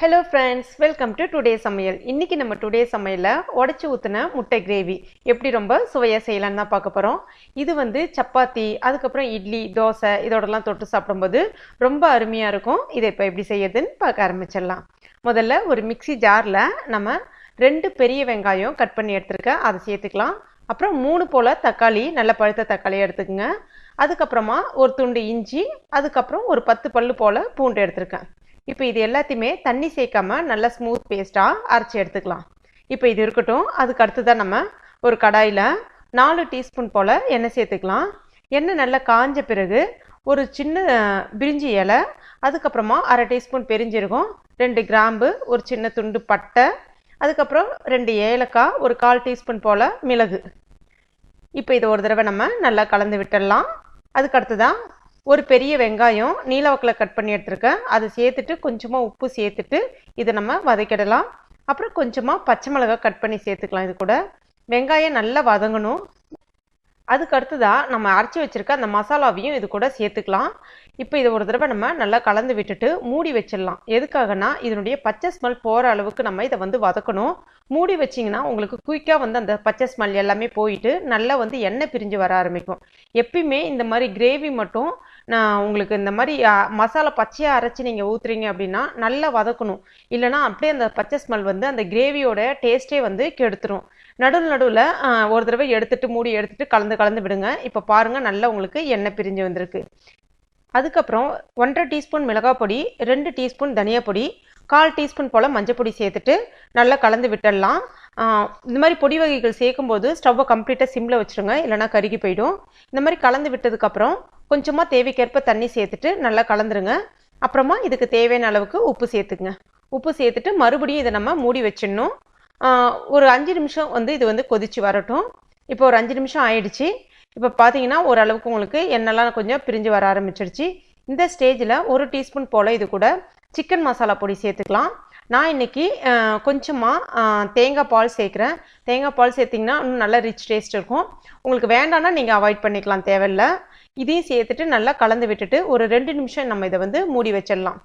Hello friends welcome to today சமையல் இன்றைக்கி நம்ம டுடே சமையலில் உடச்சி ஊற்றின முட்டை கிரேவி எப்படி ரொம்ப சுவையாக செய்யலாம்னு தான் பார்க்க போகிறோம் இது வந்து சப்பாத்தி அதுக்கப்புறம் இட்லி தோசை இதோடலாம் தொட்டு சாப்பிடும்போது ரொம்ப அருமையாக இருக்கும். இதை இப்போ எப்படி செய்யுதுன்னு பார்க்க ஆரம்பிச்சிடலாம். முதல்ல ஒரு மிக்ஸி ஜாரில் நம்ம ரெண்டு பெரிய வெங்காயம் கட் பண்ணி எடுத்துருக்கேன் அதை சேர்த்துக்கலாம். அப்புறம் மூணு போல் தக்காளி நல்ல பழுத்த தக்காளி எடுத்துக்கோங்க. அதுக்கப்புறமா ஒரு துண்டு இஞ்சி அதுக்கப்புறம் ஒரு பத்து பல்லு போல் பூண்டு எடுத்திருக்கேன். இப்போ இது எல்லாத்தையுமே தண்ணி சேர்க்காம நல்லா ஸ்மூத் பேஸ்ட்டாக அரைச்சி எடுத்துக்கலாம். இப்போ இது இருக்கட்டும். அதுக்கு அடுத்ததான் நம்ம ஒரு கடாயில் நாலு டீஸ்பூன் போல் எண்ணெய் சேர்த்துக்கலாம். எண்ணெய் நல்லா காஞ்ச பிறகு ஒரு சின்ன பிரிஞ்சி இலை அதுக்கப்புறமா அரை டீஸ்பூன் பெரிஞ்சிருக்கும் ரெண்டு கிராம்பு ஒரு சின்ன துண்டு பட்டை அதுக்கப்புறம் ரெண்டு ஏலக்காய் ஒரு கால் டீஸ்பூன் போல் மிளகு. இப்போ இதை ஒரு தடவை நம்ம நல்லா கலந்து விட்டுடலாம். அதுக்கு அடுத்ததான் ஒரு பெரிய வெங்காயம் நீலவக்கில் கட் பண்ணி எடுத்துருக்கேன். அதை சேர்த்துட்டு கொஞ்சமாக உப்பு சேர்த்துட்டு இதை நம்ம வதக்கிடலாம். அப்புறம் கொஞ்சமாக பச்சை மிளகாய் கட் பண்ணி சேர்த்துக்கலாம் இது கூட. வெங்காயம் நல்லா வதங்கணும். அதுக்கு அடுத்ததாக நம்ம அரைச்சி வச்சுருக்க அந்த மசாலாவையும் இது கூட சேர்த்துக்கலாம். இப்போ இதை ஒரு தடவை நம்ம நல்லா கலந்து விட்டுட்டு மூடி வச்சிடலாம். எதுக்காகனா இதனுடைய பச்சை ஸ்மெல் போகிற அளவுக்கு நம்ம இதை வந்து வதக்கணும். மூடி வச்சிங்கன்னா உங்களுக்கு குயிக்காக வந்து அந்த பச்சை ஸ்மெல் எல்லாமே போயிட்டு நல்லா வந்து எண்ணெய் பிரிஞ்சு வர ஆரம்பிக்கும். எப்பயுமே இந்த மாதிரி கிரேவி மட்டும் நான் உங்களுக்கு இந்த மாதிரி மசாலா பச்சையாக அரைச்சி நீங்கள் ஊற்றுறீங்க அப்படின்னா நல்லா வதக்கணும். இல்லைனா அப்படியே அந்த பச்சை ஸ்மெல் வந்து அந்த கிரேவியோட டேஸ்ட்டே வந்து கெடுத்துரும். நடுவில் நடுவில் ஒரு தடவை எடுத்துட்டு மூடி எடுத்துட்டு கலந்து கலந்து விடுங்க. இப்போ பாருங்கள் நல்லா உங்களுக்கு எண்ணெய் பிரிஞ்சு வந்திருக்கு. அதுக்கப்புறம் ஒன்றரை டீஸ்பூன் மிளகாய் பொடி ரெண்டு டீஸ்பூன் தனியா பொடி கால் டீஸ்பூன் போல் மஞ்சள் பொடி சேர்த்துட்டு நல்லா கலந்து விட்டுடலாம். இந்த மாதிரி பொடி வகைகள் சேர்க்கும்போது ஸ்டவ்வை கம்ப்ளீட்டாக சிம்மில் வச்சுருங்க. இல்லைனா கருகி போயிடும். இந்த மாதிரி கலந்து விட்டதுக்கப்புறம் கொஞ்சமாக தேவைக்கேற்ப தண்ணி சேர்த்துட்டு நல்லா கலந்துருங்க. அப்புறமா இதுக்கு தேவையான அளவுக்கு உப்பு சேர்த்துக்குங்க. உப்பு சேர்த்துட்டு மறுபடியும் இதை நம்ம மூடி வச்சிடணும். ஒரு அஞ்சு நிமிஷம் வந்து இது வந்து கொதிச்சு வரட்டும். இப்போ ஒரு அஞ்சு நிமிஷம் ஆயிடுச்சு. இப்போ பார்த்தீங்கன்னா ஓரளவுக்கு உங்களுக்கு எண்ணெய்லாம் கொஞ்சம் பிரிஞ்சு வர ஆரம்பிச்சிருச்சு. இந்த ஸ்டேஜில் ஒரு டீஸ்பூன் போல் இது கூட சிக்கன் மசாலா பொடி சேர்த்துக்கலாம். நான் இன்னைக்கு கொஞ்சமாக தேங்காய் பால் சேர்க்குறேன். தேங்காய் பால் சேர்த்திங்கன்னா இன்னும் நல்லா ரிச் டேஸ்ட் இருக்கும். உங்களுக்கு வேண்டாம்னா நீங்கள் அவாய்ட் பண்ணிக்கலாம் தேவையில்ல. இதையும் சேர்த்துட்டு நல்லா கலந்து விட்டுட்டு ஒரு ரெண்டு நிமிஷம் நம்ம இதை வந்து மூடி வச்சிடலாம்.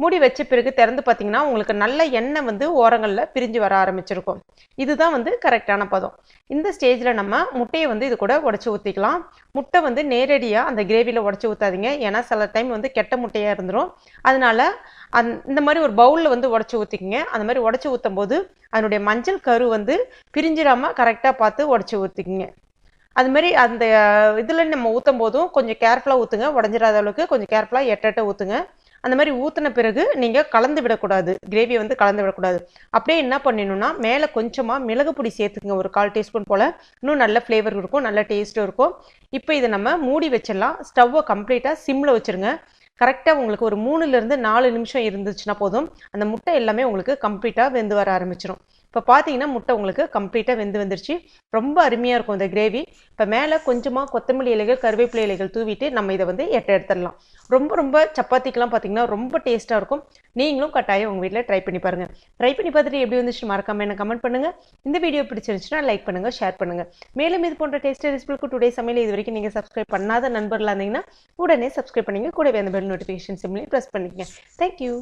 மூடி வச்ச பிறகு திறந்து பார்த்தீங்கன்னா உங்களுக்கு நல்ல எண்ணெய் வந்து ஓரங்களில் பிரிஞ்சு வர ஆரம்பிச்சிருக்கும். இதுதான் வந்து கரெக்டான பதம். இந்த ஸ்டேஜில் நம்ம முட்டையை வந்து இது கூட உடச்சி ஊற்றிக்கலாம் முட்டை வந்து நேரடியாக அந்த கிரேவியில் உடச்சி ஊற்றாதீங்க ஏன்னா சில டைம் வந்து கெட்ட முட்டையாக இருந்துடும் அதனால அந் இந்த மாதிரி ஒரு பவுலில் வந்து உடச்சி ஊற்றிக்கிங்க அந்த மாதிரி உடச்சி ஊற்றும் போது அதனுடைய மஞ்சள் கரு வந்து பிரிஞ்சிடாமல் கரெக்டாக பார்த்து உடச்சி ஊற்றிக்கிங்க அது மாதிரி அந்த இதில் நம்ம ஊற்றும் போதும் கொஞ்சம் கேர்ஃபுல்லாக ஊற்றுங்க உடஞ்சிடாத அளவுக்கு கொஞ்சம் கேர்ஃபுல்லாக எட்ட ஊற்றுங்க அந்த மாதிரி ஊற்றின பிறகு நீங்கள் கலந்து விடக்கூடாது. கிரேவியை வந்து கலந்து விடக்கூடாது. அப்படியே என்ன பண்ணிடணும்னா மேலே கொஞ்சமாக மிளகு பொடி சேர்த்துக்குங்க. ஒரு கால் டீஸ்பூன் போல். இன்னும் நல்ல ஃப்ளேவர் இருக்கும். நல்ல டேஸ்ட்டும் இருக்கும். இப்போ இதை நம்ம மூடி வச்சிடலாம். ஸ்டவ்வை கம்ப்ளீட்டாக சிம்மில் வச்சுருங்க. கரெக்டாக உங்களுக்கு ஒரு மூணுலேருந்து நாலு நிமிஷம் இருந்துச்சுன்னா போதும். அந்த முட்டை எல்லாமே உங்களுக்கு கம்ப்ளீட்டாக வெந்து வர ஆரம்பிச்சிடும் இப்போ பார்த்தீங்கன்னா முட்டை உங்களுக்கு கம்ப்ளீட்டாக வெந்து வந்துருச்சு. ரொம்ப அருமையாக இருக்கும் இந்த கிரேவி இப்போ மேலே கொஞ்சமாக கொத்தமல்லி இலைகள் கருவேப்பிலை இலைகள் தூவிட்டு நம்ம இதை வந்து எட்ட எடுத்துடலாம். ரொம்ப ரொம்ப சப்பாத்திக்கெலாம் பார்த்தீங்கன்னா ரொம்ப டேஸ்ட்டாக இருக்கும். நீங்களும் கட்டாயம் உங்கள் வீட்டில் ட்ரை பண்ணி பாருங்கள் ட்ரை பண்ணி பார்த்துட்டு எப்படி வந்துச்சுன்னு மறக்காமல் என்ன கமெண்ட் பண்ணுங்கள் இந்த வீடியோ பிடிச்சிருந்துச்சுன்னா லைக் பண்ணுங்கள் ஷேர் பண்ணுங்கள் மேலும் இது போன்ற டேஸ்ட் ரெசிபிக்கு டுடே சமையல் இது வரைக்கும் நீங்கள் சப்ஸ்கிரைப் பண்ணாத நண்பர்களாக இருந்தீங்கன்னா உடனே சப்ஸ்கிரைப் பண்ணிங்க. கூடவே அந்த பெல் நோட்டிஃபிகேஷன் சிம்லையும் ப்ரெஸ் பண்ணிக்கங்க. Thank you